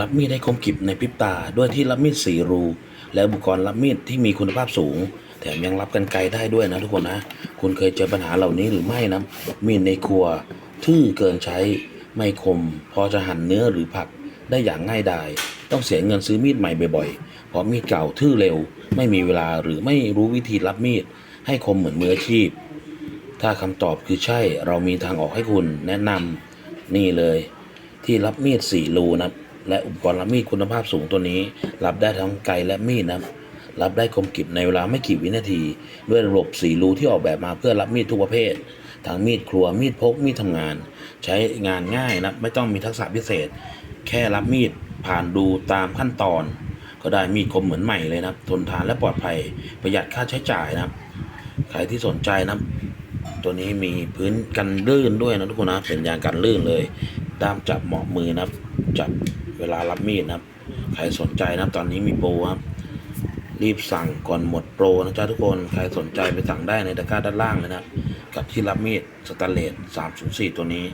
รับมีดให้คมกริบในพริบตาด้วยที่รับมีดสี่รู และอุปกรณ์รับมีดที่มีคุณภาพสูง แถมยังรับกันไกลได้ด้วยนะทุกคนนะ คุณเคยเจอปัญหาเหล่านี้หรือไม่นะ มีดในครัว ทื่อเกินใช้ไม่คม พอจะหั่นเนื้อหรือผักได้อย่างง่ายดายต้องเสียเงินซื้อมีดใหม่บ่อยๆ เพราะมีดเก่าทื่อเร็ว ไม่มีเวลาหรือไม่รู้วิธีรับมีด ให้คมเหมือนมืออาชีพ ถ้าคำตอบคือใช่เรามีทางออกให้คุณแนะนำนี่เลย ที่รับมีดสี่รูนะ และอุปกรณ์รับมีดคุณภาพสูงตัวนี้ รับได้ทั้งไกลและมีดนะครับรับได้คมกริบในเวลาไม่กี่วินาที ด้วยระบบสี่รูที่ออกแบบมาเพื่อรับมีดทุกประเภททั้งมีดครัวมีดพกมีดทำงาน ใช้งานง่ายนะไม่ต้องมีทักษะพิเศษ แค่รับมีดผ่านดูตามขั้นตอน ก็ได้มีดคมเหมือนใหม่เลยนะทนทานและปลอดภัยประหยัดค่าใช้จ่ายนะใครที่สนใจนะตัวนี้มีพื้นกันลื่นด้วยนะทุกคนนะเป็นยางกันลื่นเลยด้ามจับเหมาะมือนะครับ จับเวลารับมีดนะครับใครสนใจนะครับ ตอนนี้มีโปรครับรีบสั่งก่อนหมดโปรนะจ๊ะทุกคนใครสนใจไปสั่งได้ในตะกร้าด้านล่างเลยนะกับที่รับมีดสแตนเลส304 ตัวนี้